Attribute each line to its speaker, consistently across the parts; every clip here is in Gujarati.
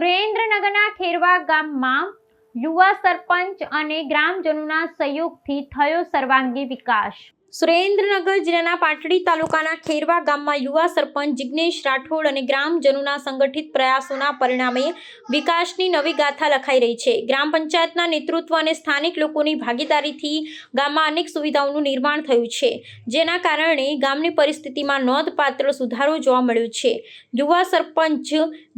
Speaker 1: સુરેન્દ્રનગરના ખેરવા ગામમાં યુવા સરપંચ અને ગ્રામજનોના સહયોગથી થયો સર્વાંગી વિકાસ. સુરેન્દ્રનગર જિલ્લાના પાટડી તાલુકાના ખેરવા ગામમાં યુવા સરપંચ જિગ્નેશ રાઠોડ અને ગ્રામજનોના સંગઠિત પ્રયાસોના પરિણામે વિકાસની નવી ગાથા લખાઈ રહી છે. ગ્રામ પંચાયતના નેતૃત્વ અને સ્થાનિક લોકોની ભાગીદારીથી ગામમાં અનેક સુવિધાઓનું નિર્માણ થયું છે. જેના કારણે ગામની પરિસ્થિતિમાં નોંધપાત્ર સુધારો જોવા મળ્યો છે. યુવા સરપંચ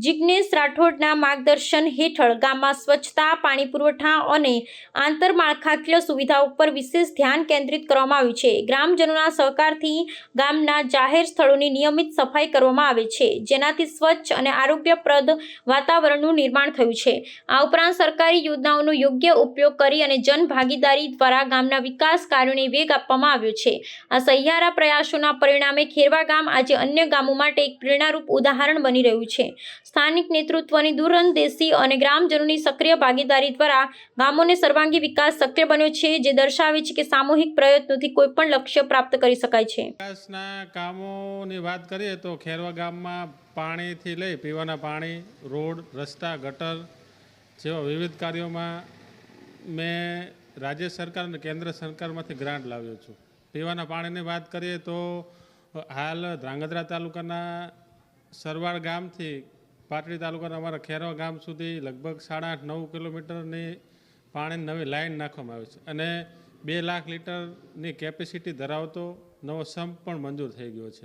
Speaker 1: જિગ્નેશ રાઠોડના માર્ગદર્શન હેઠળ ગામમાં સ્વચ્છતા, પાણી પુરવઠા અને આંતરમાળખાકીય સુવિધાઓ પર વિશેષ ધ્યાન કેન્દ્રિત કરવામાં આવ્યું છે. ગ્રામજનોના સહકારથી ગામના જાહેર સ્થળોની નિયમિત સફાઈ કરવામાં આવે છે. જેનાથી સ્વચ્છ અને આરોગ્યપ્રદ વાતાવરણનું નિર્માણ થયું છે. આ ઉપરાંત સરકારી યોજનાઓનો યોગ્ય ઉપયોગ કરી અને જન ભાગીદારી દ્વારા ગામના વિકાસ કાર્યોને વેગ આપવામાં આવ્યો છે. આ સહિયારા પ્રયાસોના પરિણામે ખેરવા ગામ આજે અન્ય ગામો માટે એક પ્રેરણારૂપ ઉદાહરણ બની રહ્યું છે. સ્થાનિક નેતૃત્વની દૂરંદેશી અને ગ્રામજનોની સક્રિય ભાગીદારી દ્વારા ગામોને સર્વાંગી વિકાસ શક્ય બન્યો છે, જે દર્શાવે છે કે સામૂહિક પ્રયત્નોથી કોઈપણ લક્ષ્ય પ્રાપ્ત કરી શકાય છે.
Speaker 2: વિકાસના કામોની વાત કરીએ તો ખેરવા ગામમાં પાણીથી લઈ પીવાના પાણી, રોડ, રસ્તા, ગટર જેવા વિવિધ કાર્યોમાં મેં રાજ્ય સરકાર અને કેન્દ્ર સરકારમાંથી ગ્રાન્ટ લાવ્યો છું. પીવાના પાણીની વાત કરીએ તો હાલ ધ્રાંગધ્રા તાલુકાના સરવાળ ગામથી પાટડી તાલુકાના અમારા ખેરવા ગામ સુધી લગભગ સાડા આઠ નવ કિલોમીટરની પાણીની નવી લાઈન નાખવામાં આવી છે. અને બે લાખ લીટરની કેપેસિટી ધરાવતો નવો સંપ પણ મંજૂર થઈ ગયો છે.